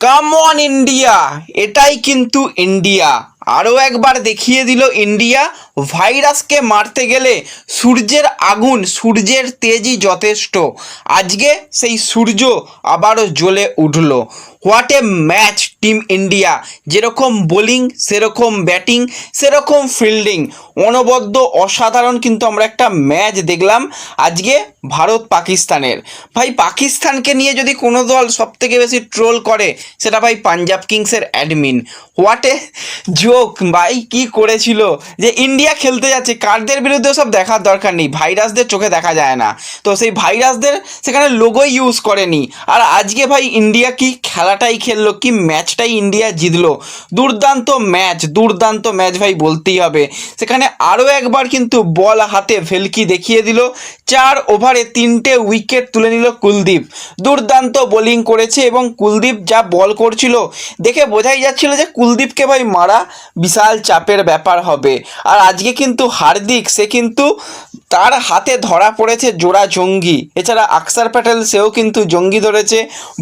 Come on India এটাই কিন্তু India আরও একবার দেখিয়ে দিল ইন্ডিয়া ভাইরাসকে মারতে গেলে সূর্যের আগুন, সূর্যের তেজই যথেষ্ট। আজকে সেই সূর্য আবারও জ্বলে উঠল। What a match team India. যেরকম বোলিং, সেরকম ব্যাটিং, সেরকম ফিল্ডিং। অনবদ্য অসাধারণ কিন্তু আমরা একটা ম্যাচ দেখলাম আজকে ভারত পাকিস্তানের ভাই, পাকিস্তানকে নিয়ে যদি কোনো দল সব থেকে বেশি ট্রোল করে, সেটা ভাই পাঞ্জাব কিংসের অ্যাডমিন। হোয়াট এ জোক, ভাই, কি করেছিল যে ইন্ডিয়া খেলতে যাচ্ছে, কারদের বিরুদ্ধে সব দেখার দরকার নেই, ভাইরাসদের চোখে দেখা যায় না। তো সেই ভাইরাসদের সেখানে লোগোই ইউজ করেনি। আর আজকে ভাই ইন্ডিয়া কি খেলাটাই খেললো, কি ম্যাচটাই ইন্ডিয়া জিতলো? দুর্দান্ত ম্যাচ দুর্দান্ত ম্যাচ ভাই বলতেই হবে। সেখানে আরও একবার কিন্তু বল হাতে ভেলকি দেখিয়ে দিল। চার ওভারে তিনটে উইকেট তুলে নিল কুলদীপ। দুর্দান্ত বোলিং করেছে এবং কুলদীপ যা বল করছিল, দেখে বোঝাই যাচ্ছিল যে কুলদীপকে ভাই মারা বিশাল চাপের ব্যাপার হবে। আর আজকে কিন্তু হার্দিক, সে কিন্তু তার হাতে ধরা পড়েছে জোড়া জঙ্গি। এছাড়া আকসার প্যাটেল, সেও কিন্তু জঙ্গি ধরেছে,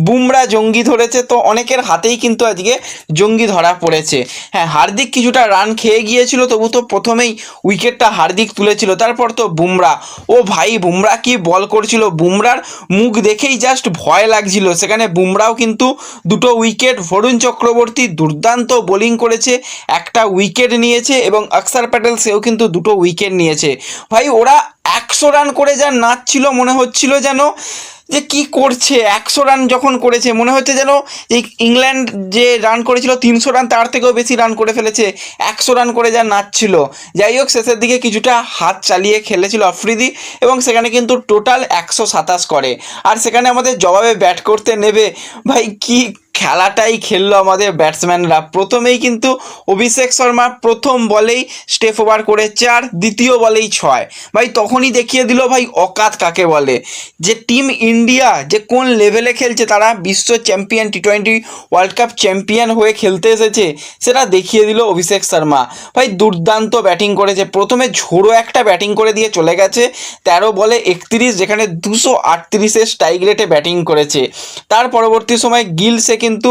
বুমরা জঙ্গি ধরেছে, তো অনেকের হাতেই কিন্তু আজকে জঙ্গি ধরা পড়েছে। হ্যাঁ হার্দিক কিছুটা রান খেয়ে গিয়েছিল, তবু তো প্রথমেই উইকেটটা হার্দিক তুলেছিল। তারপর তো বুমরা। ও ভাই, বুমরা কি বল করছিল? বুমরার মুখ দেখেই জাস্ট ভয় লাগছিল। সেখানে বুমরাও কিন্তু দুটো উইকেট ভরুণ চক্রবর্তী দুর্দান্ত বোলিং করেছে, একটা উইকেট নিয়েছে এবং অক্ষর প্যাটেল সেও কিন্তু দুটো উইকেট নিয়েছে। ভাই, ওরা একশো রান করে যা নাচছিল, মনে হচ্ছিল যেন যে কি করছে, একশো রান যখন করেছে, মনে হচ্ছে যেন ইংল্যান্ড যে রান করেছিল, তিনশো রান তার থেকেও বেশি রান করে ফেলেছে, একশো রান করে যা নাচছিল। যাই হোক, শেষের দিকে কিছুটা হাত চালিয়ে খেলেছিল আফ্রিদি এবং সেখানে কিন্তু টোটাল একশো সাতাশ করে। আর সেখানে আমাদের জবাবে ব্যাট করতে নেবে। ভাই, কি খেলাটাই খেললো আমাদের ব্যাটসম্যানরা প্রথমেই কিন্তু অভিষেক শর্মা প্রথম বলেই স্টেপ ওভার করে চার, দ্বিতীয় বলেই ছয়। ভাই, তখনই দেখিয়ে দিল ভাই, অকাত কাকে বলে? যে টিম ইন্ডিয়া যে কোন লেভেলে খেলছে, তারা বিশ্ব champion T twenty world cup champion হয়ে খেলতে এসেছে, সেটা দেখিয়ে দিল অভিষেক শর্মা। ভাই, দুর্দান্ত ব্যাটিং করেছে। প্রথমে ঝোড়ো একটা ব্যাটিং করে দিয়ে চলে গেছে। তেরো বলে একত্রিশ, যেখানে দুশো আটত্রিশের স্ট্রাইক রেটে ব্যাটিং করেছে। তার পরবর্তী সময় গিল কিন্তু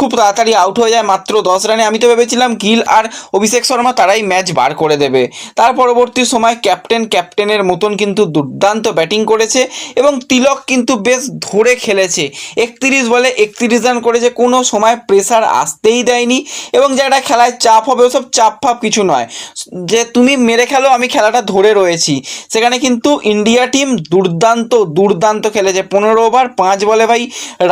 খুব তাড়াতাড়ি আউট হয়ে যায় মাত্র দশ রানে আমি তো ভেবেছিলাম গিল আর অভিষেক শর্মা তারাই ম্যাচ বার করে দেবে। তার পরবর্তী সময় ক্যাপ্টেন ক্যাপ্টেনের মতন কিন্তু দুর্দান্ত ব্যাটিং করেছে এবং তিলক কিন্তু বেশ ধরে খেলেছে। একত্রিশ বলে একত্রিশ রান করেছে, কোনো সময় প্রেসার আসতেই দেয়নি এবং যেটা খেলায় চাপ হবে, ওসব চাপ ফাপ কিছু নয়। যে তুমি মেরে খেলো, আমি খেলাটা ধরে রয়েছি। সেখানে কিন্তু ইন্ডিয়া টিম দুর্দান্ত দুর্দান্ত খেলেছে। পনেরো ওভার পাঁচ বলে ভাই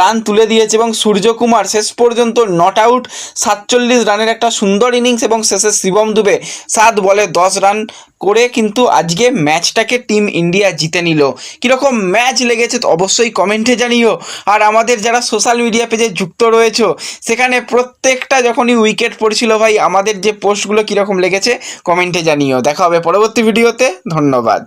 রান তুলে দিয়েছে এবং সূর্যকুমার শেষ পর্যন্ত নট আউট সাতচল্লিশ রানের একটা সুন্দর ইনিংস এবং শেষে শিবম দুবে সাত বলে দশ রান করে কিন্তু আজকে ম্যাচটাকে টিম ইন্ডিয়া জিতে নিল। কীরকম ম্যাচ লেগেছে তো অবশ্যই কমেন্টে জানিও। আর আমাদের যারা সোশ্যাল মিডিয়া পেজে যুক্ত রয়েছে, সেখানে প্রত্যেকটা যখনই উইকেট পড়ছিল ভাই, আমাদের যে পোস্টগুলো কীরকম লেগেছে কমেন্টে জানিও। দেখা হবে পরবর্তী ভিডিওতে ধন্যবাদ।